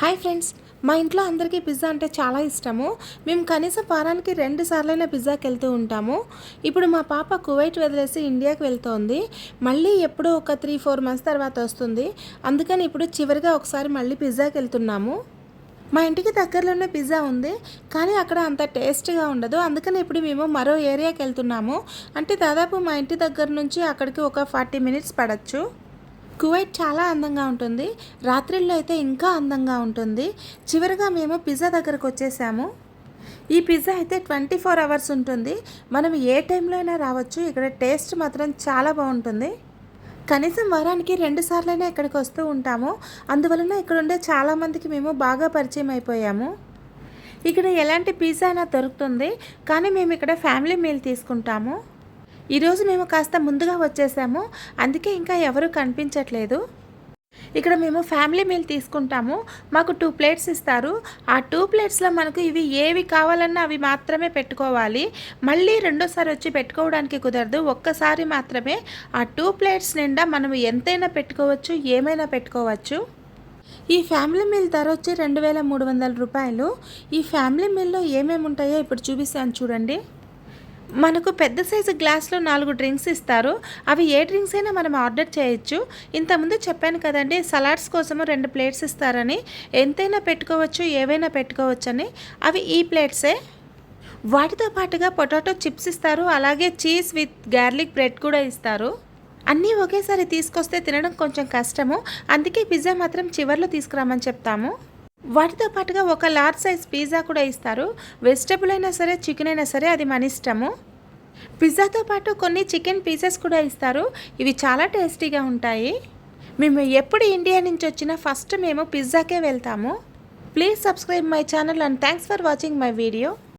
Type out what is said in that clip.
Hi friends మా ఇంట్లో అందరికీ పిజ్జా అంటే చాలా ఇష్టము. మేము కనీసం వారానికి రెండు సార్లైనా పిజ్జాకి వెళ్తూ ఉంటాము. ఇప్పుడు మా పాప కువైట్ వదిలేసి ఇండియాకి వెళ్తోంది. మళ్ళీ ఎప్పుడో ఒక త్రీ ఫోర్ మంత్స్ తర్వాత వస్తుంది. అందుకని ఇప్పుడు చివరిగా ఒకసారి మళ్ళీ పిజ్జాకి వెళ్తున్నాము. మా ఇంటికి దగ్గరలోనే పిజ్జా ఉంది కానీ అక్కడ అంత టేస్ట్గా ఉండదు. అందుకని ఇప్పుడు మేము మరో ఏరియాకి వెళ్తున్నాము. అంటే దాదాపు మా ఇంటి దగ్గర నుంచి అక్కడికి ఒక ఫార్టీ మినిట్స్ పడచ్చు. కువైట్ చాలా అందంగా ఉంటుంది. రాత్రిల్లో అయితే ఇంకా అందంగా ఉంటుంది. చివరిగా మేము పిజ్జా దగ్గరకు వచ్చేసాము. ఈ పిజ్జా అయితే ట్వంటీ ఫోర్ అవర్స్ ఉంటుంది. మనం ఏ టైంలో అయినా రావచ్చు. ఇక్కడ టేస్ట్ మాత్రం చాలా బాగుంటుంది. కనీసం వారానికి రెండు సార్లైనా ఇక్కడికి వస్తూ ఉంటాము. అందువలన ఇక్కడ ఉండే చాలామందికి మేము బాగా పరిచయం అయిపోయాము. ఇక్కడ ఎలాంటి పిజ్జా అయినా దొరుకుతుంది. కానీ మేము ఇక్కడ ఫ్యామిలీ మీల్ తీసుకుంటాము. ఈరోజు మేము కాస్త ముందుగా వచ్చేసాము. అందుకే ఇంకా ఎవరు కనిపించట్లేదు. ఇక్కడ మేము ఫ్యామిలీ మీల్ తీసుకుంటాము. మాకు టూ ప్లేట్స్ ఇస్తారు. ఆ టూ ప్లేట్స్లో మనకు ఇవి ఏవి కావాలన్నా అవి మాత్రమే పెట్టుకోవాలి. మళ్ళీ రెండోసారి వచ్చి పెట్టుకోవడానికి కుదరదు. ఒక్కసారి మాత్రమే ఆ టూ ప్లేట్స్ నిండా మనం ఎంతైనా పెట్టుకోవచ్చు ఏమైనా పెట్టుకోవచ్చు. ఈ ఫ్యామిలీ మీల్ ధర వచ్చి రెండు వేల మూడు వందల రూపాయలు. ఈ ఫ్యామిలీ మీల్లో ఏమేమి ఉంటాయో ఇప్పుడు చూపిస్తాను చూడండి. మనకు పెద్ద సైజు గ్లాస్లో నాలుగు డ్రింక్స్ ఇస్తారు. అవి ఏ డ్రింక్స్ అయినా మనం ఆర్డర్ చేయొచ్చు. ఇంతకుముందు చెప్పాను కదండి సలాడ్స్ కోసము రెండు ప్లేట్స్ ఇస్తారని. ఎంతైనా పెట్టుకోవచ్చు ఏవైనా పెట్టుకోవచ్చని. అవి ఈ ప్లేట్సే. వాటితో పాటుగా పొటాటో చిప్స్ ఇస్తారు అలాగే చీజ్ విత్ గార్లిక్ బ్రెడ్ కూడా ఇస్తారు. అన్నీ ఒకేసారి తీసుకొస్తే తినడం కొంచెం కష్టము. అందుకే పిజ్జా మాత్రం చివర్లో తీసుకురామని చెప్తాము. వాటితో పాటుగా ఒక లార్జ్ సైజ్ పిజ్జా కూడా ఇస్తారు. వెజిటబుల్ అయినా సరే చికెన్ అయినా సరే అది మన ఇష్టము. పిజ్జాతో పాటు కొన్ని చికెన్ పీసెస్ కూడా ఇస్తారు. ఇవి చాలా టేస్టీగా ఉంటాయి. మేము ఎప్పుడు ఇండియా నుంచి వచ్చినా ఫస్ట్ మేము పిజ్జాకే వెళ్తాము. Please subscribe my channel and thanks for watching my video.